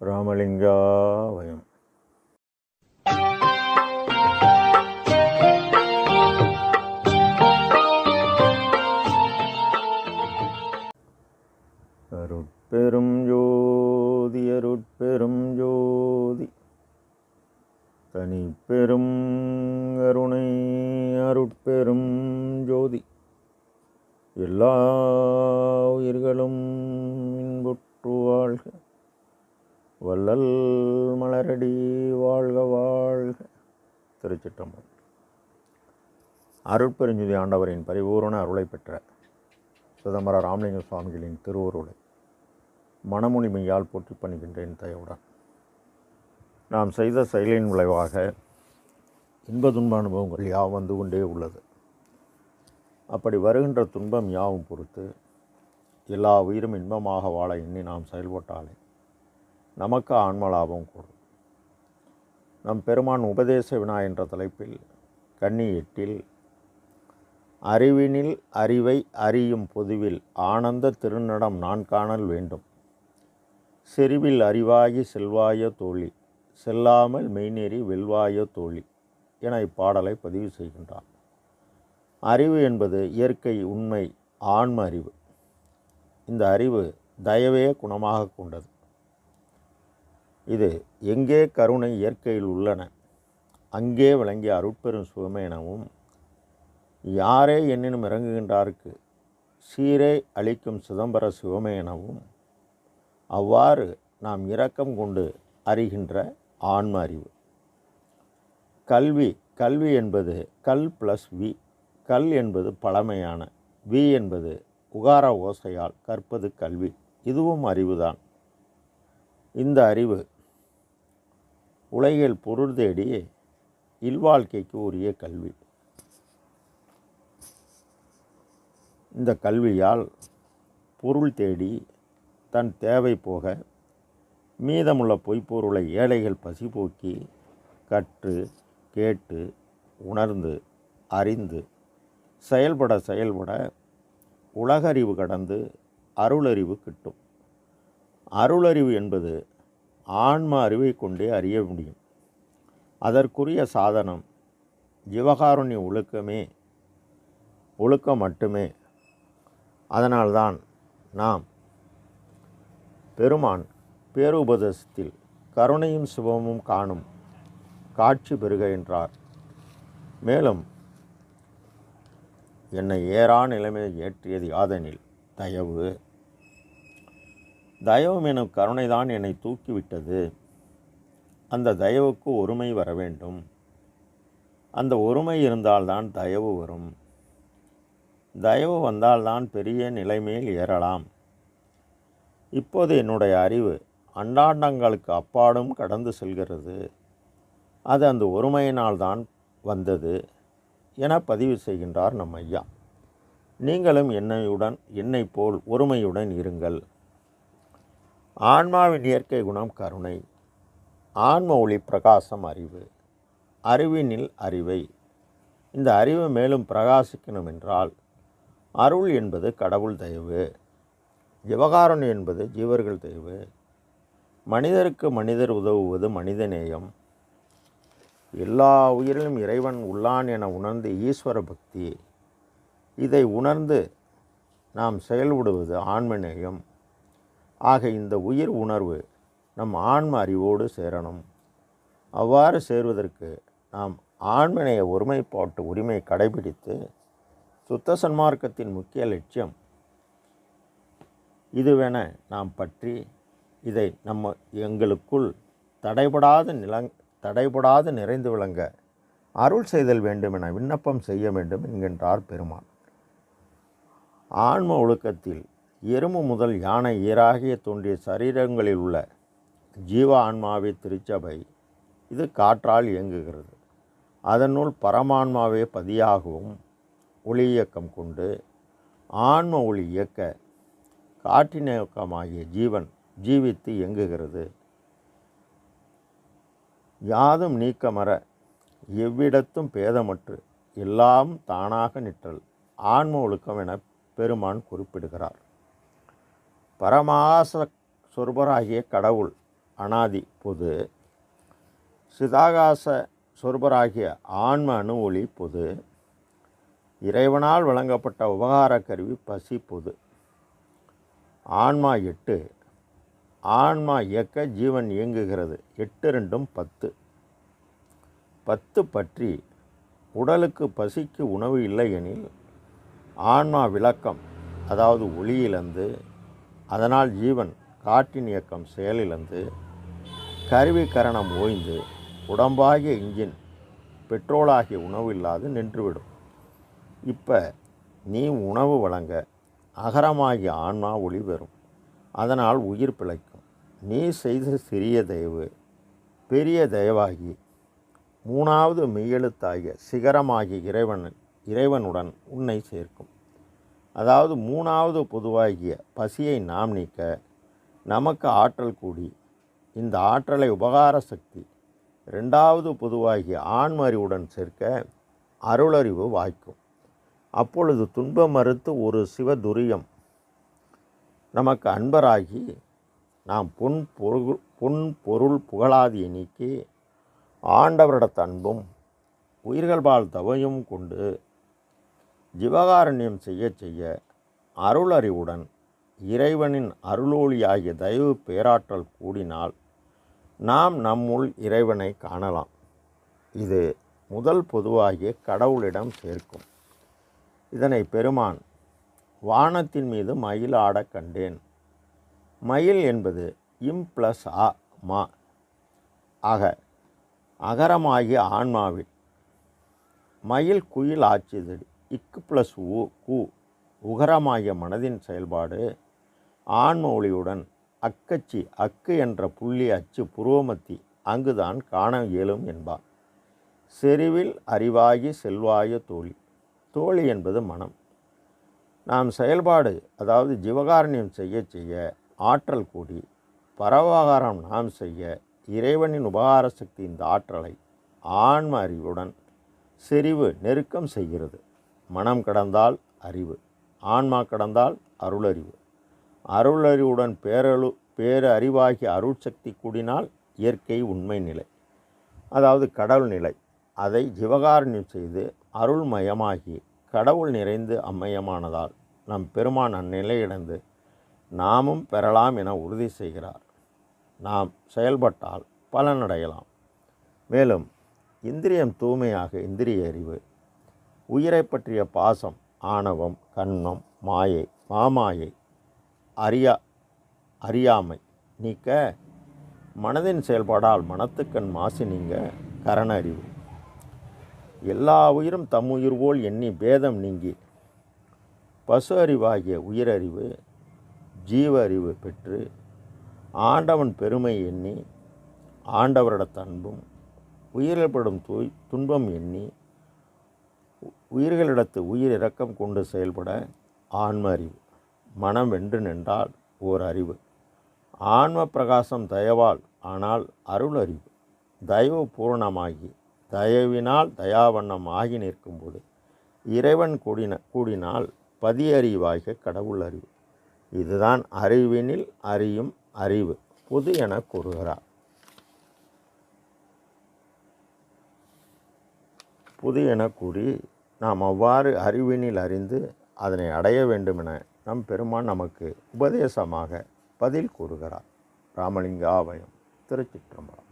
ராமலிங்காவயம் அருட்பெரும் ஜோதி அருட்பெரும் ஜோதி. தனிப்பெரும் அருணை அருட்பெரும் ஜோதி. எல்லா உயிர்களும் இன்புற்று வாழ்க. வள்ளல் மலரடி வாழ்க வாழ்க. திருச்சிட்டம்பலம் அருட்பெருஞ்சுதி ஆண்டவரின் பரிபூரண அருளை பெற்ற சிதம்பர ராமலிங்க சுவாமிகளின் திருவுருளை மனமுனிமையால் போற்றி பண்ணுகின்றேன் தயவுடன். நாம் செய்த செயலின் விளைவாக இன்ப துன்ப அனுபவங்கள் யாவும் வந்து கொண்டே உள்ளது. அப்படி வருகின்ற துன்பம் யாவும் பொறுத்து எல்லா உயிரும் இன்பமாக வாழ எண்ணி நாம் செயல்பட்டாலே நமக்கு ஆன்மலாபம் கூடும் நம் பெருமான் உபதேச வினா என்ற தலைப்பில் கன்னி எட்டில் அறிவினில் அறிவை அறியும் பொதுவில் ஆனந்த திருநடம் நான் காணல் வேண்டும். செறிவில் அறிவாகி செல்வாய தோழி செல்லாமல் மெய்நெறி வெல்வாய தோழி என இப்பாடலை பதிவு செய்கின்றார் அறிவு என்பது இயற்கை உண்மை ஆன்ம அறிவு. இந்த அறிவு தயவே குணமாக கொண்டது. இது எங்கே கருணை இயற்கையில் உள்ளன? அங்கே விளங்கிய அருட்பெரும் சுகமேனவும் யாரே என்னினும் இறங்குகின்றார்க்கு? சீரே அளிக்கும் சிதம்பர சிவமேனவும் அவ்வாறு நாம் இரக்கம் கொண்டு அறிகின்ற ஆன்ம அறிவு. கல்வி கல்வி என்பது கல் ப்ளஸ் வி. கல் என்பது பழமையான வி என்பது உகார ஓசையால் கற்பது கல்வி. இதுவும் அறிவுதான். இந்த அறிவு உலகில் பொருள் தேடி இல்வாழ்க்கைக்கு உரிய கல்வி. இந்த கல்வியால் பொருள் தேடி தன் தேவை போக மீதமுள்ள பொய்ப்பொருளை ஏழைகள் பசி போக்கி கற்று கேட்டு உணர்ந்து அறிந்து செயல்பட செயல்பட உலகறிவு கடந்து அருளறிவு கிட்டும். அருளறிவு என்பது ஆன்ம அறிவை கொண்டே அறிய முடியும். அதற்குரிய சாதனம் ஜீவகாருண்ய ஒழுக்கமே ஒழுக்கம் மட்டுமே. அதனால்தான் நாம் பெருமான் பேருபதேசத்தில் கருணையும் சிவமும் காணும் காட்சி பெறுக என்றார். மேலும் என்னை ஏறா நிலைமையை ஏற்றியது யாதெனில் தயவு தயவும் எனும் கருணைதான் என்னை தூக்கிவிட்டது. அந்த தயவுக்கு ஒருமை வர வேண்டும் அந்த ஒருமை இருந்தால்தான் தயவு வரும். தயவு வந்தால்தான் பெரிய நிலைமையில் ஏறலாம். இப்போது என்னுடைய அறிவு அண்டாண்டங்களுக்கு அப்பாடும் கடந்து செல்கிறது. அது அந்த ஒருமையினால்தான் வந்தது என பதிவு செய்கின்றார் நம் ஐயா நீங்களும் என்னையுடன் என்னை போல் ஒருமையுடன் இருங்கள். ஆன்மாவின் இயற்கை குணம் கருணை ஆன்ம ஒளி பிரகாசம் அறிவு அறிவினில் அறிவை. இந்த அறிவு மேலும் பிரகாசிக்கணும் என்றால் அருள் என்பது கடவுள் தயவு விவகாரம் என்பது ஜீவர்கள் தயவு மனிதருக்கு மனிதர் உதவுவது மனிதநேயம் எல்லா உயிரிலும் இறைவன் உள்ளான் என உணர்ந்து ஈஸ்வர பக்தி இதை உணர்ந்து நாம் செயல்படுவது ஆன்மநேயம் ஆக இந்த உயிர் உணர்வு நம் ஆன்ம அறிவோடு சேரணும். அவ்வாறு சேர்வதற்கு நாம் ஆண்மனைய ஒருமைப்பாட்டு உரிமை கடைபிடித்து சுத்த சன்மார்க்கத்தின் முக்கிய லட்சியம் இதுவென நாம் பற்றி இதை நம்ம எங்களுக்குள் தடைபடாத நிலங் தடைபடாது நிறைந்து விளங்க அருள் செய்தல் வேண்டும் என விண்ணப்பம் செய்ய வேண்டும் என்கின்றார் பெருமான். ஆன்ம ஒழுக்கத்தில் எறும்பு முதல் யானை ஈராகிய தோன்றிய சரீரங்களில் உள்ள ஜீவ ஆன்மாவே திருச்சபை இது காற்றால் இயங்குகிறது. அதனுள் பரமான்மாவே பதியாகவும் ஒளி இயக்கம் கொண்டு ஆன்ம ஒளி இயக்க காற்றினக்கமாகிய ஜீவன் ஜீவித்து இயங்குகிறது. யாதும் நீக்கமர எவ்விடத்தும் பேதமற்று எல்லாம் தானாக நிற்றல் ஆன்ம ஒழுக்கம் என பெருமான் குறிப்பிடுகிறார். பரமாச சொருபராகிய கடவுள் அனாதி பொது. சிதாகாச சொருபராகிய ஆன்ம அணு ஒளி பொது. இறைவனால் வழங்கப்பட்ட உபகார கருவி பசி பொது. ஆன்மா எட்டு. ஆன்மா இயக்க ஜீவன் இயங்குகிறது. எட்டு ரெண்டும் பத்து. பத்து பற்றி உடலுக்கு பசிக்கு உணவு இல்லை எனில் ஆன்மா விளக்கம் அதாவது ஒளியிலிருந்து அதனால் ஜீவன் காற்றின் இயக்கம் செயலிழந்து கருவி கரணம் ஓய்ந்து உடம்பாகிய இன்ஜின் பெட்ரோலாகிய உணவு இல்லாது நின்றுவிடும். இப்போ நீ உணவு வழங்க அகரமாகிய ஆன்மா ஒளி பெறும். அதனால் உயிர் பிழைக்கும். நீ செய்த சிறிய தயவு பெரிய தயவாகி மூணாவது மெய்யெழுத்தாகிய சிகரமாகிய இறைவன் இறைவனுடன் உன்னை சேர்க்கும். அதாவது மூணாவது பொதுவாகிய பசியை நாம் நீக்க நமக்கு ஆற்றல் கூடி இந்த ஆற்றலை உபகார சக்தி ரெண்டாவது பொதுவாகிய ஆன்ம அறிவுடன் சேர்க்க அருளறிவு வாய்க்கும். அப்பொழுது துன்பம் மறுத்து ஒரு சிவதுரியம் நமக்கு அன்பராகி நாம் பொன் பொருள் பொன் பொருள் புகழாதியை நீக்கி ஆண்டவரிடத்த அன்பும் உயிர்கள்பால் தவையும் கொண்டு ஜீவகாரண்யம் செய்ய செய்ய அருளறிவுடன் இறைவனின் அருளோழியாகிய தயவு பேராற்றல் கூடினால் நாம் நம்முள் இறைவனை காணலாம். இது முதல் பொதுவாகிய கடவுளிடம் சேர்க்கும். இதனை பெருமான் வானத்தின் மீது மயில் ஆடக் கண்டேன். மயில் என்பது இம் ப்ளஸ் ஆ மா. ஆக அகரமாகிய ஆன்மாவில் மயில் குயில் ஆச்சிதடி இக்கு ப்ளஸ் உ கு உகரமாகிய மனதின் செயல்பாடு ஆன்ம ஒளியுடன் அக்கச்சி அக்கு என்ற புள்ளி அச்சு புருவமத்தி அங்குதான் காண இயலும் என்பார் செறிவில் அறிவாகி செல்வாய தோழி. தோழி என்பது மனம். நாம் செயல்பாடு அதாவது ஜீவகாரண்யம் செய்ய செய்ய ஆற்றல் கூடி பரவகாரம் நாம் செய்ய இறைவனின் உபகார சக்தி இந்த ஆற்றலை ஆன்ம அறிவுடன் செறிவு நெருக்கம் செய்கிறது. மனம் கடந்தால் அறிவு ஆன்மா கடந்தால் அருளறிவு. அருளறிவுடன் பேரழு பேரறிவாகி அருட்சக்தி அருள் சக்தி கூடினால் இயற்கை உண்மை நிலை. அதாவது கடவுள் நிலை. அதை ஜீவகாரண்யம் செய்து அருள்மயமாகி கடவுள் நிறைந்து அம்மயமானதால் நம் பெருமான் அந்நிலையிடந்து நாமும் பெறலாம் என உறுதி செய்கிறார். நாம் செயல்பட்டால் பலனடையலாம். மேலும் இந்திரியம் தூய்மையாக இந்திரிய அறிவு உயிரை பற்றிய பாசம் ஆணவம் கண்ணம் மாயை மாமாயை அறியா அறியாமை நீக்க மனதின் செயல்பாடால் மனத்துக்கண் மாசு நீங்க கரண அறிவு எல்லா உயிரும் தம் உயிர் போல் எண்ணி பேதம் நீங்கி பசு அறிவாகிய உயிரறிவு ஜீவ அறிவு பெற்று ஆண்டவன் பெருமை எண்ணி ஆண்டவரிடத்த அன்பும் உயிரிழப்படும் தூய் துன்பம் எண்ணி உயிர்களிடத்து உயிர் இரக்கம் கொண்டு செயல்பட ஆன்ம அறிவு மனம் வென்று நின்றால் ஓர் அறிவு ஆன்ம பிரகாசம் தயவால் ஆனால் அருள் அறிவு தயவு பூரணமாகி தயவினால் தயாவண்ணம் ஆகி நிற்கும்போது இறைவன் கூடின கூடினால் பதியறிவாகிய கடவுள் அறிவு. இதுதான் அறிவினில் அறியும் அறிவு. பொது என கூறுகிறார். புது என கூறி நாம் அவ்வாறு அறிவினில் அறிந்து அதனை அடைய வேண்டுமென நம் பெருமான் நமக்கு உபதேசமாக பதில் கூறுகிறார். ராமலிங்காவயம் திருச்சிற்றம்பலம்.